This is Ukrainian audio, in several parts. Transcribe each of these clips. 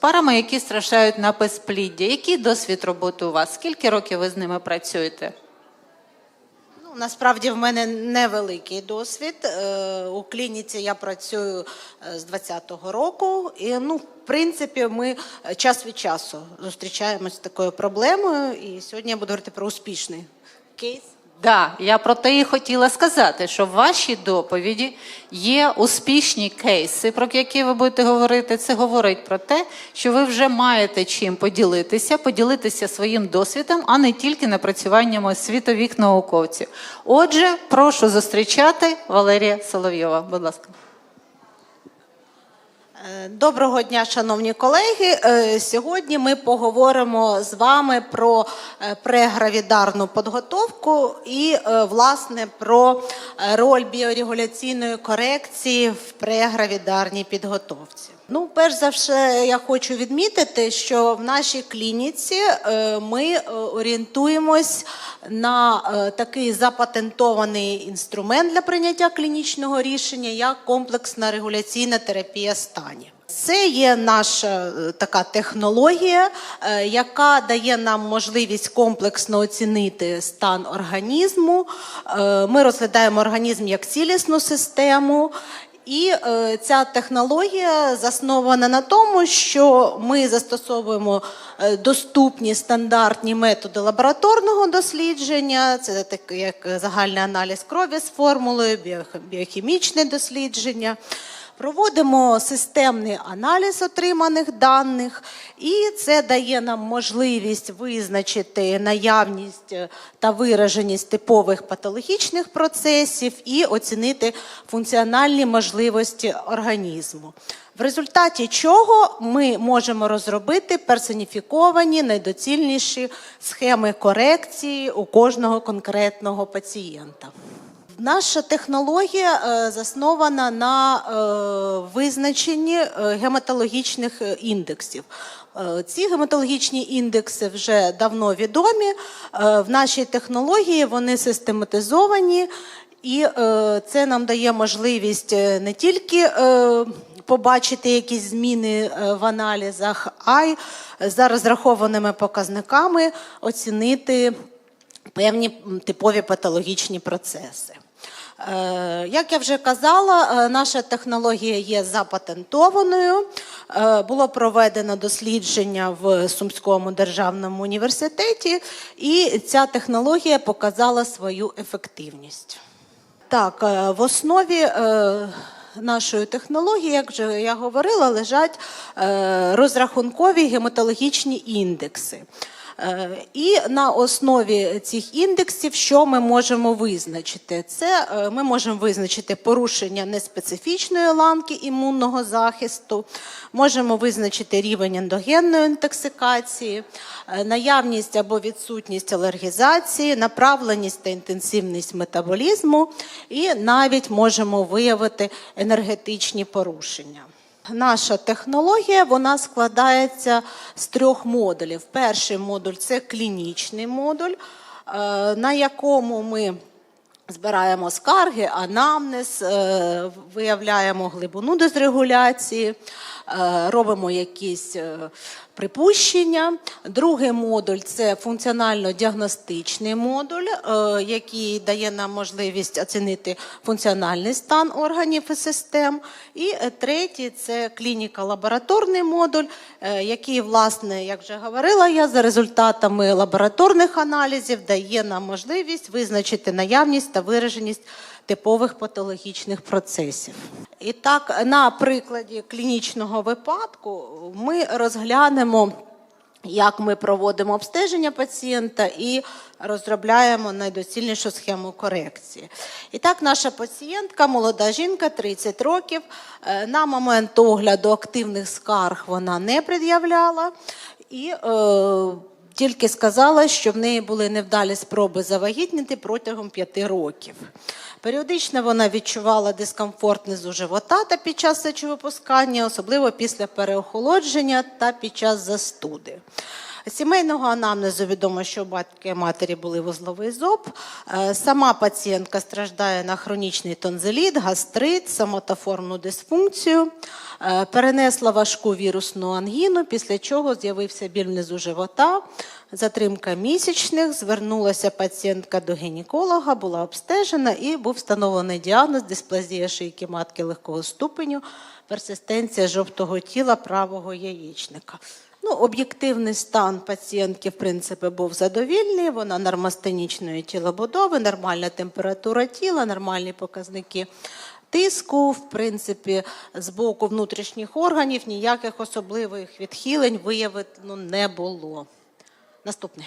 Парами, які страждають на безпліддя. Який досвід роботи у вас? Скільки років ви з ними працюєте? Ну, насправді в мене невеликий досвід. Е, У клініці я працюю е, з 20-го року, і ну, в принципі, ми е, час від часу зустрічаємося з такою проблемою. І сьогодні я буду говорити про успішний кейс. Да, я про те і хотіла сказати, що в вашій доповіді є успішні кейси, про які ви будете говорити. Це говорить про те, що ви вже маєте чим поділитися, поділитися своїм досвідом, а не тільки напрацюваннями світових науковців. Отже, прошу зустрічати Валерія Соловйова. Будь ласка. Доброго дня, шановні колеги. Е, Сьогодні ми поговоримо з вами про е, прегравідарну підготовку і, е, власне, про роль біорегуляційної корекції в прегравідарній підготовці. Ну, перш за все, я хочу відмітити, що в нашій клініці е, ми е, орієнтуємось на е, такий запатентований інструмент для прийняття клінічного рішення, як комплексна регуляційна терапія станів. Це є наша така технологія, яка дає нам можливість комплексно оцінити стан організму. Ми розглядаємо організм як цілісну систему. І е, ця технологія заснована на тому, що ми застосовуємо е, доступні стандартні методи лабораторного дослідження, це таке як загальний аналіз крові з формулою, біох- біохімічне дослідження. Проводимо системний аналіз отриманих даних, і це дає нам можливість визначити наявність е, та вираженість типових патологічних процесів і оцінити функціональні можливості організму. В результаті чого ми можемо розробити персоніфіковані найдоцільніші схеми корекції у кожного конкретного пацієнта. Наша технологія е, заснована на е, визначенні е, гематологічних індексів. Ці гематологічні індекси вже давно відомі. В нашій технології вони систематизовані, і це нам дає можливість не тільки побачити якісь зміни в аналізах, а й за розрахованими показниками оцінити певні типові патологічні процеси. Е, Як я вже казала, е, наша технологія є запатентованою. Е, Було проведено дослідження в Сумському державному університеті, і ця технологія показала свою ефективність. Так, в основі нашої технології, як вже я говорила, лежать розрахункові гематологічні індекси. Е, І на основі цих індексів, що ми можемо визначити? Це е, ми можемо визначити порушення неспецифічної ланки імунного захисту, можемо визначити рівень ендогенної інтоксикації, е, наявність або відсутність алергізації, направленість та інтенсивність метаболізму, і навіть можемо виявити енергетичні порушення. Наша технологія вона складається з трьох модулів. Перший модуль це клінічний модуль, е, на якому ми збираємо скарги, анамнез, е, виявляємо глибину дезрегуляції, робимо якісь е, припущення. Другий модуль це функціонально-діагностичний модуль, е, який дає нам можливість оцінити функціональний стан органів і систем. І е, третій це клініка-лабораторний модуль, е, який, власне, як вже говорила я, за результатами лабораторних аналізів дає нам можливість визначити наявність та вираженість типових патологічних процесів. І так, на прикладі клінічного випадку ми розглянемо. Як ми проводимо обстеження пацієнта і розробляємо найдоцільнішу схему корекції. І так, наша пацієнтка, молода жінка, 30 років. е, На момент огляду активних скарг вона не пред'являла. І е, тільки сказала, що в неї були невдалі спроби завагітніти протягом п'яти років. Періодично вона відчувала дискомфорт низу живота та під час сечовипускання, особливо після переохолодження та під час застуди. Сімейного анамнезу відомо, що у батька і матері були вузловий зоб. Е, Сама пацієнтка страждає на хронічний тонзиліт, гастрит, самотоформну дисфункцію, Е, перенесла важку вірусну ангіну, після чого з'явився біль внизу живота, затримка місячних. Звернулася пацієнтка до гінеколога, була обстежена і був встановлений діагноз дисплазія шийки матки легкого ступеню, персистенція жовтого тіла правого яєчника. Ну, об'єктивний стан пацієнтки, в принципі, був задовільний. Вона нормостенічної тілобудови, нормальна температура тіла, нормальні показники тиску. В принципі, з боку внутрішніх органів ніяких особливих відхилень виявлено не було. Наступне.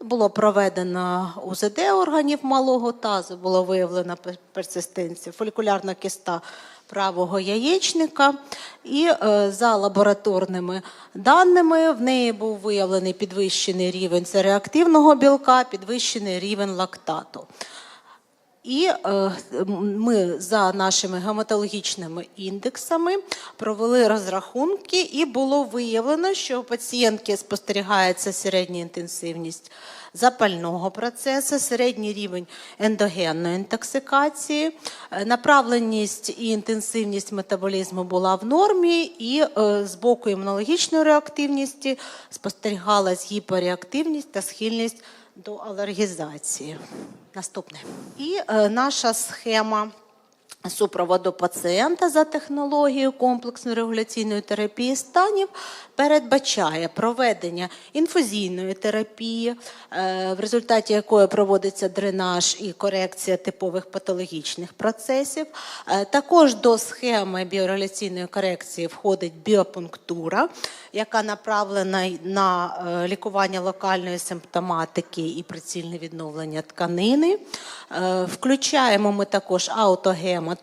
Було проведено УЗД органів малого тазу, було виявлено персистенція, фолікулярна киста правого яєчника. І е, за лабораторними даними в неї був виявлений підвищений рівень цереактивного білка, підвищений рівень лактату. І е, ми за нашими гематологічними індексами провели розрахунки, і було виявлено, що у пацієнтки спостерігається середня інтенсивність запального процесу, середній рівень ендогенної інтоксикації, е, направленість і інтенсивність метаболізму була в нормі, і е, з боку імунологічної реактивності спостерігалась гіперреактивність та схильність до алергізації. Наступне. І е, наша схема супроводу пацієнта за технологією комплексної регуляційної терапії станів передбачає проведення інфузійної терапії, е, в результаті якої проводиться дренаж і корекція типових патологічних процесів. Е, Також до схеми біореляційної корекції входить біопунктура, яка направлена на е, лікування локальної симптоматики і прицільне відновлення тканини. Включаємо ми також аутогемотерапію,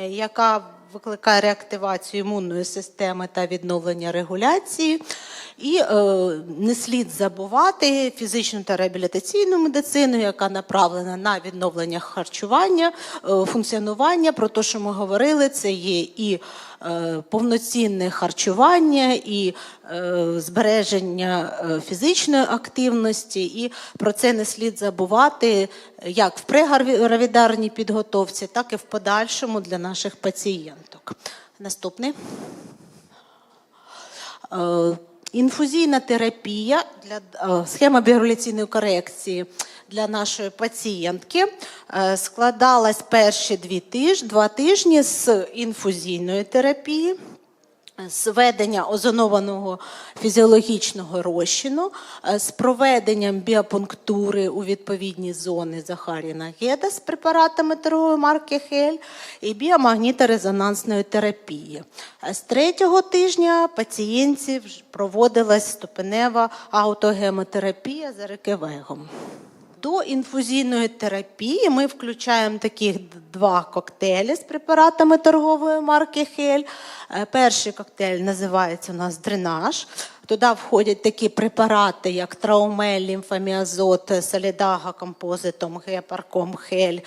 е, яка викликає реактивацію імунної системи та відновлення регуляції. І е, не слід забувати фізичну та реабілітаційну медицину, яка направлена на відновлення харчування, е, функціонування. Про те, що ми говорили, це є і е, повноцінне харчування, і е, збереження е, фізичної активності. І про це не слід забувати як в прегравідарній підготовці, так і в подальшому для наших пацієнток. Наступний. Е, Інфузійна терапія для е, схема біорегуляційної корекції для нашої пацієнтки е, складалась перші дві тижні, два тижні з інфузійної терапії. З введення озонованого фізіологічного розчину, е, з проведенням біопунктури у відповідні зони Захаріна Геда з препаратами торгової марки Хель і біомагніторезонансної терапії. Е, З третього тижня пацієнтів проводилась ступенева аутогемотерапія за рекевегом. До інфузійної терапії ми включаємо таких два коктейлі з препаратами торгової марки Хель. Е, Перший коктейль називається у нас дренаж. Туди входять такі препарати, як траумель, лімфаміазот, солідага композитом, гепарком, хель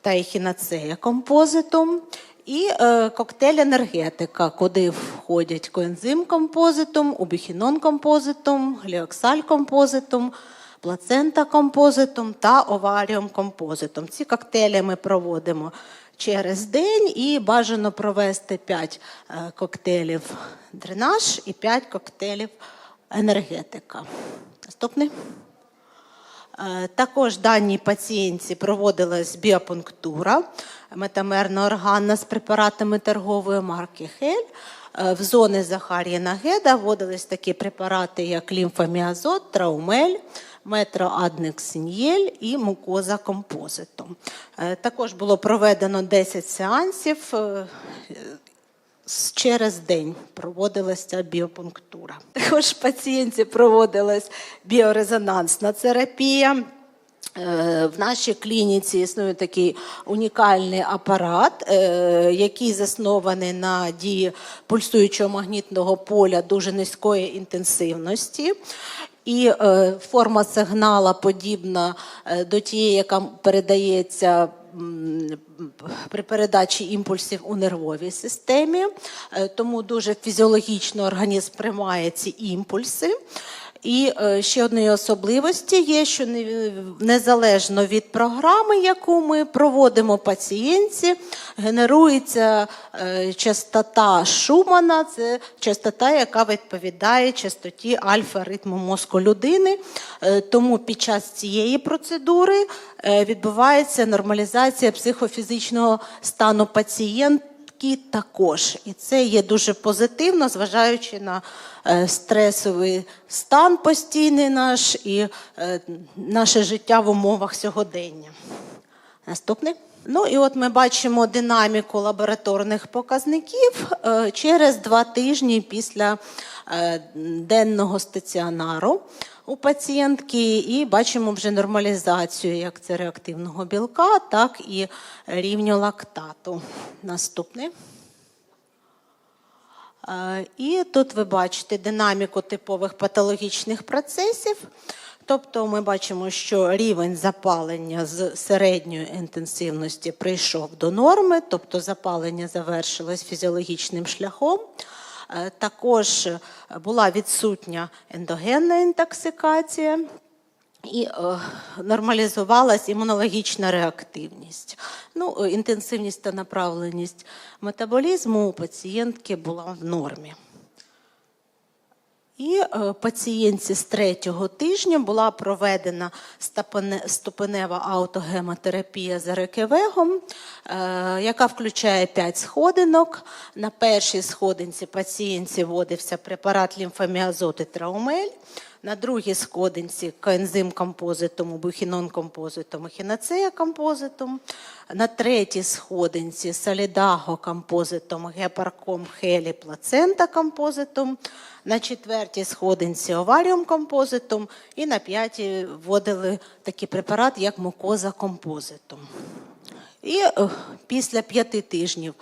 та ехінацея композитом. І е, коктейль енергетика, куди входять коензим композитом, убіхінон композитом, гліоксаль композитом, плацента композитом та оваріум композитом. Ці коктейлі ми проводимо через день і бажано провести 5 коктейлів дренаж і 5 коктейлів енергетика. Наступний. Е, Також даній пацієнтці проводилась біопунктура метамерно-органна з препаратами торгової марки Хель. Е, В зони Захар'їна Геда вводились такі препарати, як лімфаміазот, траумель, метроаднексінєль і мукоза композитом. Е, Також було проведено 10 сеансів. е, Через день проводилася біопунктура. Також пацієнтці проводилась біорезонансна терапія. Е, В нашій клініці існує такий унікальний апарат, який заснований на дії пульсуючого магнітного поля дуже низької інтенсивності. І е, форма сигнала подібна е, до тієї, яка передається при передачі імпульсів у нервовій системі. Е, Тому дуже фізіологічно організм приймає ці імпульси. І е, ще однією особливості є, що незалежно від програми, яку ми проводимо пацієнтці, генерується е, частота Шумана, це частота, яка відповідає частоті альфа-ритму мозку людини. Е, Тому під час цієї процедури відбувається нормалізація психофізичного стану пацієнта Кі також. І це є дуже позитивно, зважаючи на е, стресовий стан постійний наш і е, наше життя в умовах сьогодення. Наступне. Ну і от ми бачимо динаміку лабораторних показників е, через два тижні після денного стаціонару у пацієнтки, і бачимо вже нормалізацію як це реактивного білка, так і рівню лактату. Наступне. Е, І тут ви бачите динаміку типових патологічних процесів. Тобто ми бачимо, що рівень запалення з середньої інтенсивності прийшов до норми, тобто запалення завершилось фізіологічним шляхом. Е, Також е, була відсутня ендогенна інтоксикація і е, нормалізувалась імунологічна реактивність. Ну, інтенсивність та направленість метаболізму у пацієнтки була в нормі. І е, пацієнтці з третього тижня була проведена ступенева аутогемотерапія за рекевегом, е, яка включає 5 сходинок. На першій сходинці пацієнтці вводився препарат лімфоміазоти траумель. На другій сходинці коензим композитом, бухінон композитом і хіноцея композитом. На третій сходинці солідаго композитом, гепарком, хелі, плацента композитом. На четвертій сходинці оваріум композитом. І на п'ятій вводили такий препарат, як мукоза композитом. І е, після п'яти тижнів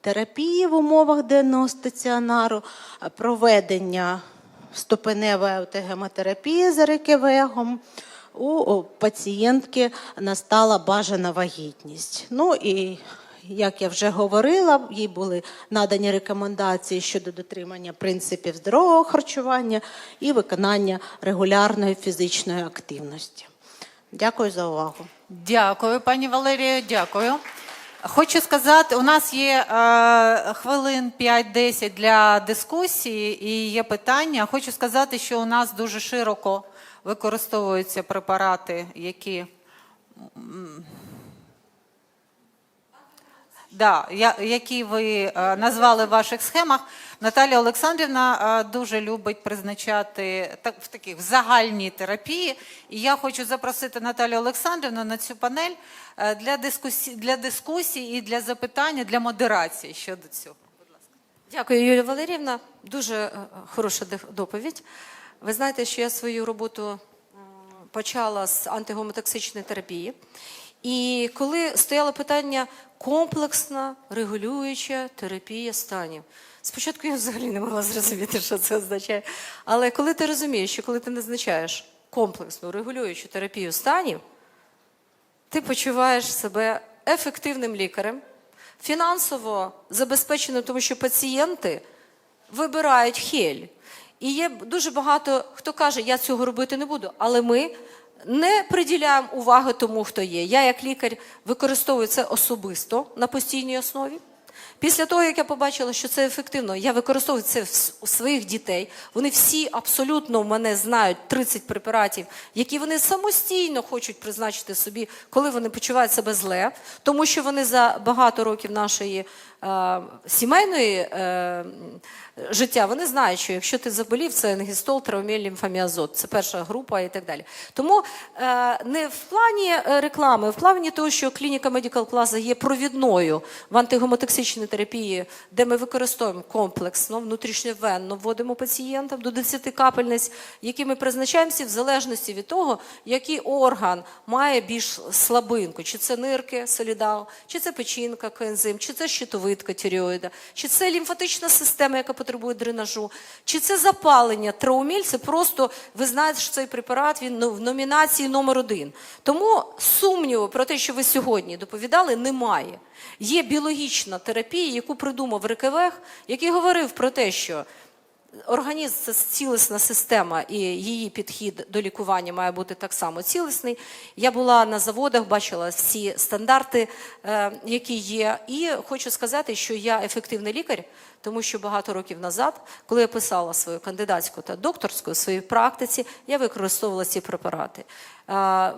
терапії в умовах денного стаціонару, проведення ступеневої аутогемотерапії за рекевегом, у пацієнтки настала бажана вагітність. Ну і як я вже говорила, їй були надані рекомендації щодо дотримання принципів здорового харчування і виконання регулярної фізичної активності. Дякую за увагу. Дякую, пані Валерію, дякую. Хочу сказати, у нас є е, хвилин 5-10 для дискусії і є питання. Хочу сказати, що у нас дуже широко використовуються препарати, які Да, я, які ви е, назвали в ваших схемах. Наталія Олександрівна е, дуже любить призначати так, в таких в загальній терапії. І я хочу запросити Наталію Олександрівну на цю панель для дискусії, для дискусії і для запитання, для модерації щодо цього. Будь ласка, Дякую, Юлія Валеріївна. Дуже е, хороша доповідь. Ви знаєте, що я свою роботу почала з антигомотоксичної терапії. І коли стояло питання комплексна регулююча терапія станів. Спочатку я взагалі не могла зрозуміти, що це означає. Але коли ти розумієш, що коли ти назначаєш комплексну регулюючу терапію станів, ти почуваєш себе ефективним лікарем, фінансово забезпеченим, тому що пацієнти вибирають хель. І є дуже багато хто каже, я цього робити не буду, але ми не приділяємо уваги тому, хто є. Я, як лікар, використовую це особисто на постійній основі. Після того, як я побачила, що це ефективно, я використовую це у своїх дітей. Вони всі абсолютно в мене знають 30 препаратів, які вони самостійно хочуть призначити собі, коли вони почувають себе зле, тому що вони за багато років нашої е, сімейної е, життя. Вони знають, що якщо ти заболів, це енгістол, траумель, лімфоміазот, це перша група і так далі. Тому е, не в плані е, реклами, в плані того, що клініка Medical Plaza є провідною в антигомотоксичній терапії, де ми використовуємо комплексно, внутрішньовенно вводимо пацієнтам до 10 капельниць, які ми призначаємося в залежності від того, який орган має більш слабинку, чи це нирки, солідал, чи це печінка, коензим, чи це щитовидка тіреоїда, чи це лімфатична система, яка потребує дренажу, чи це запалення. Трауміль це просто ви знаєте, що цей препарат він ну, в номінації номер один. Тому сумніву про те, що ви сьогодні доповідали, немає. Є біологічна терапія, яку придумав Рикевех, який говорив про те, що Організм це цілісна система, і її підхід до лікування має бути так само цілісний. Я була на заводах, бачила всі стандарти, е, які є. І хочу сказати, що я ефективний лікар, тому що багато років назад, коли я писала свою кандидатську та докторську у своїй практиці, я використовувала ці препарати.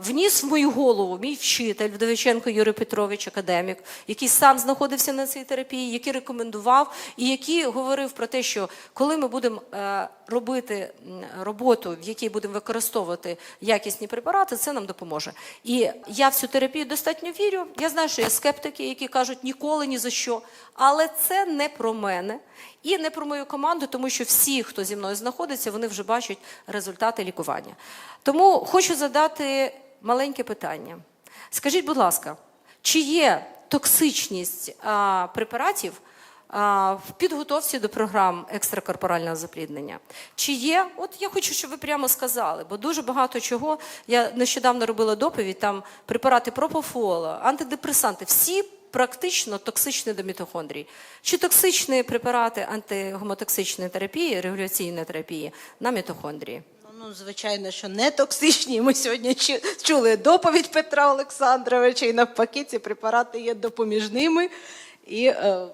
Вніс в мою голову мій вчитель Вдовиченко Юрій Петрович, академік, який сам знаходився на цій терапії, який рекомендував і який говорив про те, що коли ми будемо е, робити роботу, в якій будемо використовувати якісні препарати, це нам допоможе. І я в цю терапію достатньо вірю. Я знаю, що є скептики, які кажуть ніколи ні за що. Але це не про мене і не про мою команду, тому що всі, хто зі мною знаходиться, вони вже бачать результати лікування. Тому хочу задати маленьке питання. Скажіть, будь ласка, чи є токсичність а, препаратів а, в підготовці до програм екстракорпорального запліднення? Чи є? От я хочу, щоб ви прямо сказали, бо дуже багато чого. Я нещодавно робила доповідь, там препарати пропофола, антидепресанти, всі практично токсичні до мітохондрій. Чи токсичні препарати антигомотоксичної терапії, регуляційної терапії на мітохондрії? Ну, звичайно, що не токсичні. Ми сьогодні чу- чули доповідь Петра Олександровича, і навпаки, ці препарати є допоміжними. І е,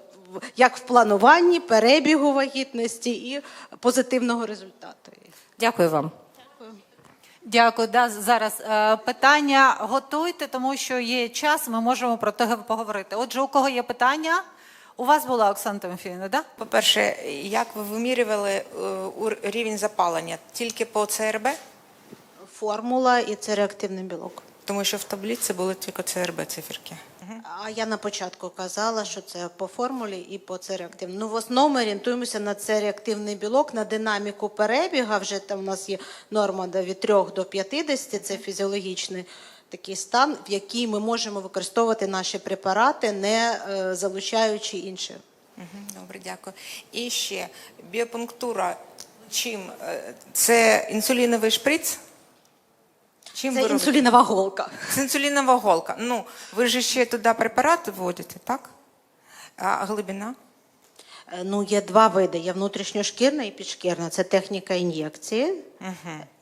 як в плануванні, перебігу вагітності і позитивного результату. Дякую вам. Дякую. Да, зараз е, питання готуйте, тому що є час, ми можемо про те поговорити. Отже, у кого є питання? У вас була Оксана Тимофіївна, да? По-перше, як ви вимірювали е, рівень запалення? Тільки по ЦРБ? Формула і це реактивний білок. Тому що в таблиці були тільки ЦРБ циферки. А я на початку казала, що це по формулі і по це реактивному. Ну, в основному орієнтуємося на це реактивний білок, на динаміку перебіга. Вже там у нас є норма від 3 до 50, це фізіологічний такий стан, в який ми можемо використовувати наші препарати, не е, залучаючи інші. Добре, дякую. І ще біопунктура. Чим? Е, Це інсуліновий шприц? Чим Це ви інсулінова голка. Це інсулінова голка. Ну, ви ж ще туди препарати вводите, так? А глибина? Е, Ну, є два види: є внутрішньошкірна і підшкірна. Це техніка ін'єкції.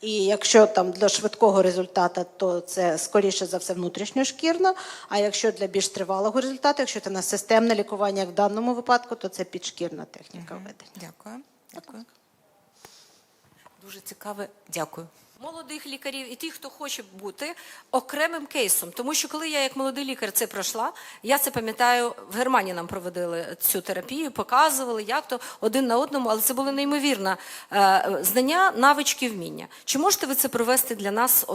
І якщо там для швидкого результату, то це скоріше за все внутрішньошкірна. А якщо для більш тривалого результату, якщо це на системне лікування, як в даному випадку, то це підшкірна техніка введення. Дякую. Дякую. Дуже цікаве. Дякую. Молодих лікарів і тих, хто хоче бути окремим кейсом. Тому що коли я як молодий лікар це пройшла, я це пам'ятаю, в Германії нам проводили цю терапію, показували, як то один на одному, але це було неймовірне знання, навички, вміння. Чи можете ви це провести для нас е,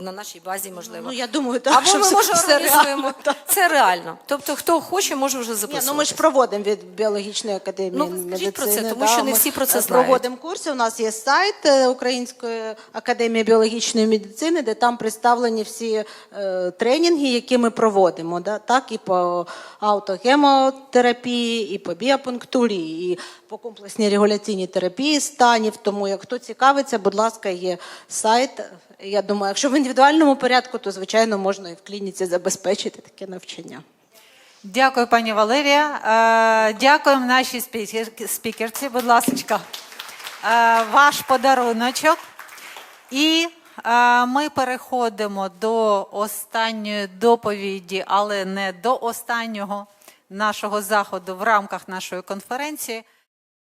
на нашій базі, можливо? Ну, я думаю, так, Або що ми може організуємо. реально. Це реально. Тобто, хто хоче, може вже Ні, записувати. ну ми ж проводимо від біологічної академії Ну, медицини. про це, тому да, що не всі про це е, знають. Проводимо курси. У нас є сайт е, Української академії біологічної медицини, де там представлені всі е, тренінги, які ми проводимо. Да? Так і по аутогемотерапії, і по біопунктурі, і по комплексній регуляційній терапії станів. Тому, як хто цікавиться, будь ласка, є сайт. Я думаю, якщо в індивідуальному порядку, то звичайно можна і в клініці забезпечити таке навчання. Дякую, пані Валерія. Е, дякуємо нашій спікерці. Будь ласка, е, ваш подаруночок. І е, ми переходимо до останньої доповіді, але не до останнього нашого заходу в рамках нашої конференції.